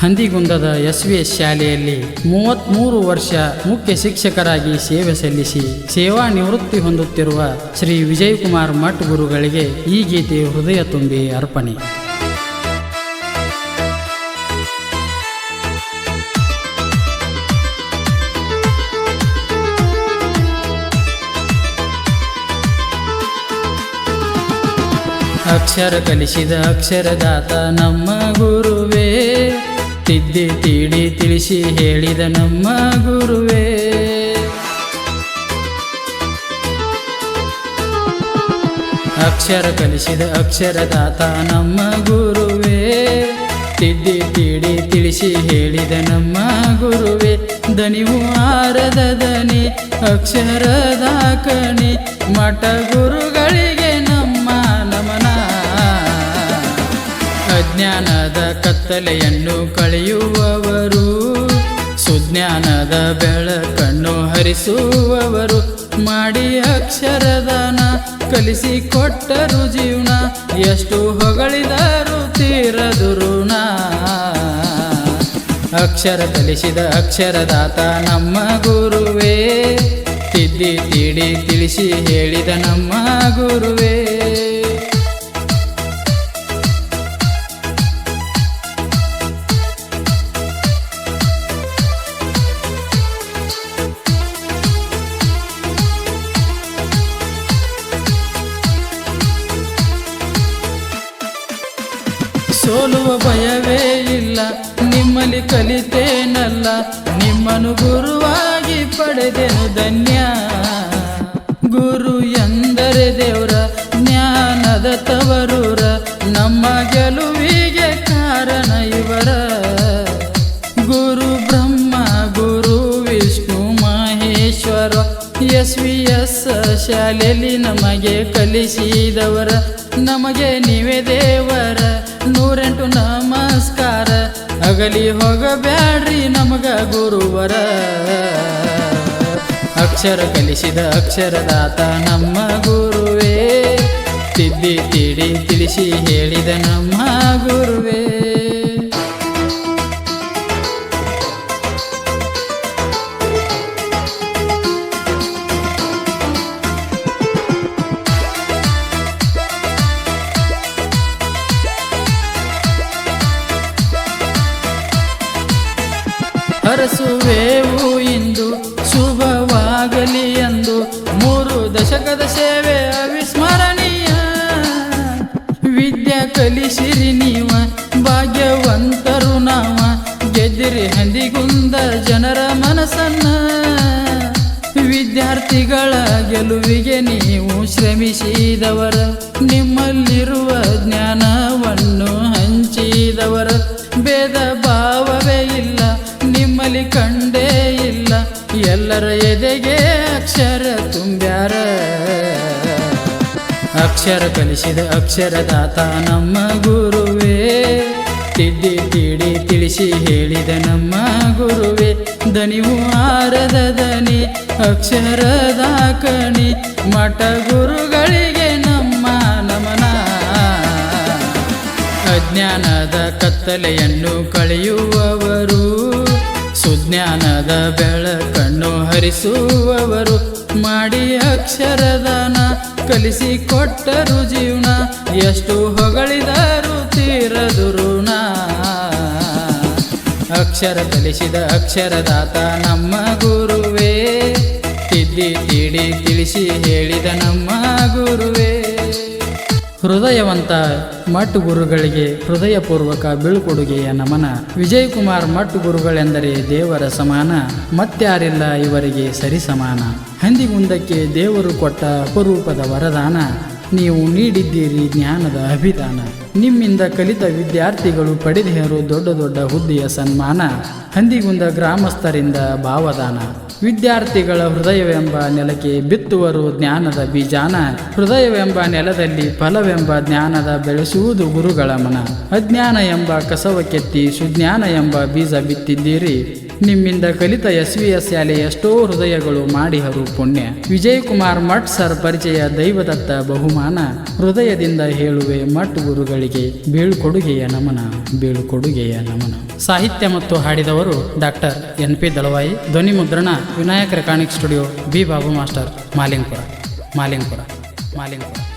ಹಂದಿಗುಂದದ S V S ಶಾಲೆಯಲ್ಲಿ ಮೂವತ್ತ್ಮೂರು ವರ್ಷ ಮುಖ್ಯ ಶಿಕ್ಷಕರಾಗಿ ಸೇವೆ ಸಲ್ಲಿಸಿ ಸೇವಾ ನಿವೃತ್ತಿ ಹೊಂದುತ್ತಿರುವ ಶ್ರೀ ವಿಜಯಕುಮಾರ್ ಮಠ್ ಗುರುಗಳಿಗೆ ಈ ಗೀತೆ ಹೃದಯ ತುಂಬಿ ಅರ್ಪಣೆ. ಅಕ್ಷರ ಕಲಿಸಿದ ಅಕ್ಷರದಾತ ನಮ್ಮ ಗುರುವೇ. ತಿದ್ದಿ ತಿಳಿ ತಿಳಿಸಿ ಹೇಳಿದ ನಮ್ಮ ಗುರುವೇ. ಅಕ್ಷರ ಕಲಿಸಿದ ಅಕ್ಷರದಾತ ನಮ್ಮ ಗುರುವೇ. ತಿದ್ದಿ ತಿಳಿ ತಿಳಿಸಿ ಹೇಳಿದ ನಮ್ಮ ಗುರುವೇ. ದನಿವು ಆರದ ದನಿ, ಅಕ್ಷರದ ಕಣಿ ಮಠ ಗುರುಗಳಿಗೆ ಅಜ್ಞಾನದ ಕತ್ತಲೆಯನ್ನು ಕಳೆಯುವವರು, ಸುಜ್ಞಾನದ ಬೆಳಕನ್ನು ಹರಿಸುವವರು, ಮಾಡಿ ಅಕ್ಷರದಾನ ಕಲಿಸಿ ಕೊಟ್ಟರು ಜೀವನ, ಎಷ್ಟು ಹೊಗಳಿದರು ತೀರದು ಋಣ ಅಕ್ಷರ ಕಲಿಸಿದ ಅಕ್ಷರದಾತ ನಮ್ಮ ಗುರುವೇ, ತಿದ್ದಿ ತೀಡಿ ತಿಳಿಸಿ ಹೇಳಿದ ನಮ್ಮ ಗುರುವೇ. ಸೋಲುವ ಭಯವೇ ಇಲ್ಲ. ನಿಮ್ಮಲ್ಲಿ ಕಲಿತೇನಲ್ಲ. ನಿಮ್ಮನ್ನು ಗುರುವಾಗಿ ಪಡೆದೆನು ಧನ್ಯ. ಗುರು ಎಂದರೆ ದೇವರ, ಜ್ಞಾನದ ತವರೂರ. ನಮ್ಮ ಗೆಲುವಿಗೆ ಕಾರಣ ಇವರ. ಗುರು ಬ್ರಹ್ಮ, ಗುರು Vishnu, Maheshwara, S V S ಶಾಲೆಯಲ್ಲಿ ನಮಗೆ ಕಲಿಸಿದವರ. ನಮಗೆ ನೀವೇ ದೇವರ. ನೂರೆಂಟು ನಮಸ್ಕಾರ. ಅಗಲಿ ಹೋಗಬ್ಯಾಡ್ರಿ ನಮಗ ಗುರುವರ. ಅಕ್ಷರ ಕಲಿಸಿದ ಅಕ್ಷರದಾತ ನಮ್ಮ ಗುರುವೇ. ತಿದ್ದಿ ತಿಳಿ ತಿಳಿಸಿ ಹೇಳಿದ ನಮ್ಮ ಗುರುವೇ. ಗೆಲುವಿಗೆ ನೀವು ಶ್ರಮಿಸಿದವರ, ನಿಮ್ಮಲ್ಲಿರುವ ಜ್ಞಾನವನ್ನು ಹಂಚಿದವರ. ಭೇದ ಭಾವವೇ ಇಲ್ಲ, ನಿಮ್ಮಲ್ಲಿ ಕಂಡೇ ಇಲ್ಲ, ಎಲ್ಲರ ಎದೆಗೆ ಅಕ್ಷರ ತುಂಬ್ಯಾರ. ಅಕ್ಷರ ಕಲಿಸಿದ ಅಕ್ಷರದಾತ ನಮ್ಮ ಗುರುವೇ, ತಿದ್ದಿ ತಿಡಿ ತಿಳಿಸಿ ಹೇಳಿದ ನಮ್ಮ ಗುರುವೇ. ದನಿವು ಆರದ ದನಿ ಅಕ್ಷರದ ಕಣಿ ಮಠ ಗುರುಗಳಿಗೆ ನಮ್ಮ ನಮನ. ಅಜ್ಞಾನದ ಕತ್ತಲೆಯನ್ನು ಕಳೆಯುವವರು, ಸುಜ್ಞಾನದ ಬೆಳಕನ್ನು ಹರಿಸುವವರು, ಮಾಡಿ ಅಕ್ಷರದಾನ ಕಲಿಸಿಕೊಟ್ಟರು ಜೀವನ. ಎಷ್ಟು ಹೊಗಳಿದರು ತೀರದುರು ಅಕ್ಷರ ಕಲಿಸಿದ ಅಕ್ಷರದಾತ ನಮ್ಮ ಗುರುವೇ. ತಿದ್ದಿ ತಿಳಿ ತಿಳಿಸಿ ಹೇಳಿದ ನಮ್ಮ ಗುರುವೇ. ಹೃದಯವಂತ ಮಠ್ ಗುರುಗಳಿಗೆ ಹೃದಯಪೂರ್ವಕ ಬೀಳ್ಕೊಡುಗೆಯ ನಮನ. ವಿಜಯಕುಮಾರ್ ಮಠ್ ಗುರುಗಳೆಂದರೆ ದೇವರ ಸಮಾನ. ಮತ್ಯಾರಿಲ್ಲ ಇವರಿಗೆ ಸರಿ ಸಮಾನ. ಹಂದಿಗುಂದಕ್ಕೆ ದೇವರು ಕೊಟ್ಟ ಅಪರೂಪದ ವರದಾನ. ನೀವು ನೀಡಿದ್ದೀರಿ ಜ್ಞಾನದ ಅಭಿದಾನ. ನಿಮ್ಮಿಂದ ಕಲಿತ ವಿದ್ಯಾರ್ಥಿಗಳು ಪಡೆದಿಯರು ದೊಡ್ಡ ದೊಡ್ಡ ಹುದ್ದೆಯ ಸನ್ಮಾನ, ಹಂದಿಗುಂದ ಗ್ರಾಮಸ್ಥರಿಂದ ಭಾವದಾನ. ವಿದ್ಯಾರ್ಥಿಗಳ ಹೃದಯವೆಂಬ ನೆಲಕ್ಕೆ ಬಿತ್ತುವರು ಜ್ಞಾನದ ಬೀಜಾನ. ಹೃದಯವೆಂಬ ನೆಲದಲ್ಲಿ ಫಲವೆಂಬ ಜ್ಞಾನದ ಬೆಳೆಸುವುದು ಗುರುಗಳ ಮನ. ಅಜ್ಞಾನ ಎಂಬ ಕಸವ ಕೆತ್ತಿ ಸುಜ್ಞಾನ ಎಂಬ ಬೀಜ ಬಿತ್ತಿದ್ದೀರಿ. ನಿಮ್ಮಿಂದ ಕಲಿತ ಎಸ್ ವಿ ಎಸ್ ಶಾಲೆ ಎಷ್ಟೋ ಹೃದಯಗಳು ಮಾಡಿಹರು ಪುಣ್ಯ. ವಿಜಯಕುಮಾರ್ ಮಠ್ ಸರ್ ಪರಿಚಯ ದೈವದತ್ತ ಬಹುಮಾನ. ಹೃದಯದಿಂದ ಹೇಳುವೆ ಮಠ್ ಗುರುಗಳಿಗೆ ಬೀಳ್ಕೊಡುಗೆಯ ನಮನ ಬೀಳ್ಕೊಡುಗೆಯ ನಮನ. ಸಾಹಿತ್ಯ ಮತ್ತು ಹಾಡಿದವರು ಡಾಕ್ಟರ್ ಎನ್ ಪಿ ದಳವಾಯಿ, ಧ್ವನಿ ಮುದ್ರಣ, Vinayak recording studio, B. Babu master, Malingpur Malingpur Malingpur.